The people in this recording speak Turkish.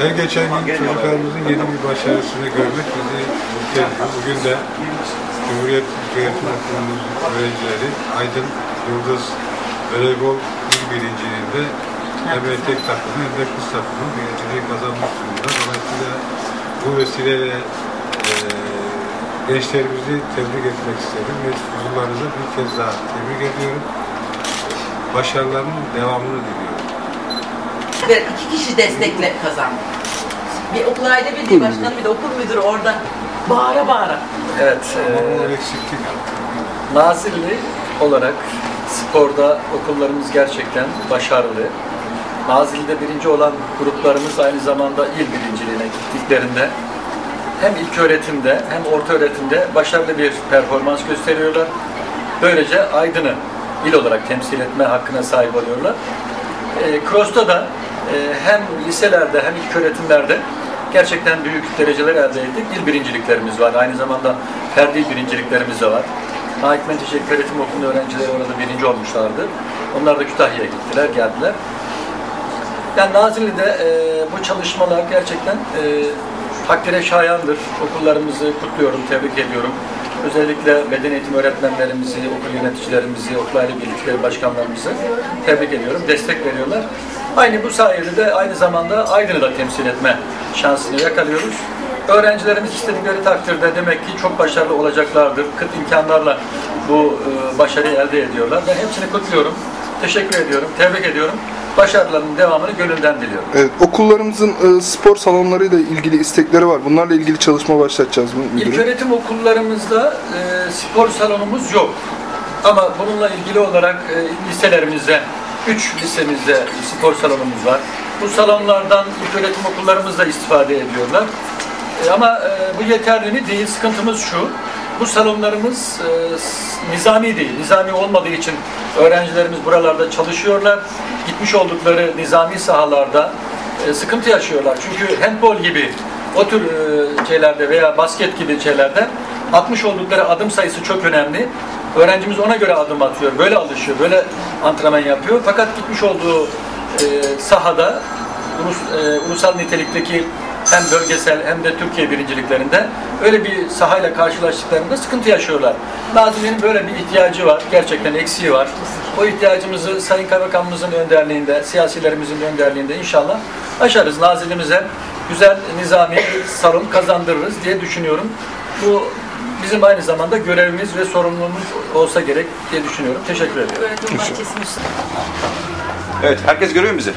Her geçen gün çocuklarımızın yeni bir başarısını görmek bizi mutlu ediyor. Bugün de Cumhuriyet Öğretim Okulumuz öğrencileri Aydın Yıldız Voleybol İl Birinciliğinde hem erkek takımı hem de kız takımı birinciliği kazanmış durumda. Dolayısıyla bu vesileyle eee gençlerimizi tebrik etmek istedim ve huzurlarınıza bir kez daha tebrik ediyorum. Başarılarının devamını diliyorum. Ve iki kişi destekle kazandı. Bir okul aile birliği başkanı bir de okul müdürü orada bağıra bağıra. Evet, e. Nazilli olarak sporda okullarımız gerçekten başarılı. Nazilli'de birinci olan gruplarımız aynı zamanda il birinciliğine gittiklerinde hem ilk öğretimde hem orta öğretimde başarılı bir performans gösteriyorlar. Böylece Aydın'ı il olarak temsil etme hakkına sahip oluyorlar. E, Cross'ta da hem liselerde hem ilk öğretimlerde gerçekten büyük dereceler elde ettik. İl birinciliklerimiz var. Aynı zamanda ferdi birinciliklerimiz de var. Haik Menteşe Öğretim Okulu'nun öğrencileri orada birinci olmuşlardı. Onlar da Kütahya'ya gittiler, geldiler. Yani Nazilli'de e, bu çalışmalar gerçekten e, takdire şayandır. Okullarımızı kutluyorum, tebrik ediyorum. Özellikle beden eğitim öğretmenlerimizi, okul yöneticilerimizi, okul aile birlikleri başkanlarımızı tebrik ediyorum. Destek veriyorlar. Aynı bu sayede de aynı zamanda Aydın'ı da temsil etme şansını yakalıyoruz. Öğrencilerimiz istedikleri takdirde demek ki çok başarılı olacaklardır. Kıt imkanlarla bu e, başarıyı elde ediyorlar. Ben hepsini kutluyorum. Teşekkür ediyorum, tebrik ediyorum. Başarılarının devamını gönülden diliyorum. Evet, okullarımızın e, spor salonlarıyla ilgili istekleri var. Bunlarla ilgili çalışma başlatacağız mı müdürüm? öğretim okullarımızda e, spor salonumuz yok. Ama bununla ilgili olarak e, liselerimizde, 3 lisemizde spor salonumuz var. Bu salonlardan ilk öğretim okullarımız da istifade ediyorlar. E, ama e, bu yeterli mi değil, sıkıntımız şu. Bu salonlarımız e, nizami değil. Nizami olmadığı için öğrencilerimiz buralarda çalışıyorlar. Gitmiş oldukları nizami sahalarda e, sıkıntı yaşıyorlar. Çünkü handball gibi o tür e, şeylerde veya basket gibi şeylerde atmış oldukları adım sayısı çok önemli. Öğrencimiz ona göre adım atıyor, böyle alışıyor, böyle antrenman yapıyor. Fakat gitmiş olduğu e, sahada ulus- e, ulusal nitelikteki hem bölgesel hem de Türkiye birinciliklerinde öyle bir sahayla karşılaştıklarında sıkıntı yaşıyorlar. Nazilli'nin böyle bir ihtiyacı var, gerçekten eksiği var. O ihtiyacımızı Sayın Kaymakamımızın önderliğinde, siyasilerimizin önderliğinde inşallah aşarız. Nazilli'mize güzel nizami salon kazandırırız diye düşünüyorum. Bu bizim aynı zamanda görevimiz ve sorumluluğumuz olsa gerek diye düşünüyorum. Teşekkür müsaade. Evet, herkes görüyor mu bizi?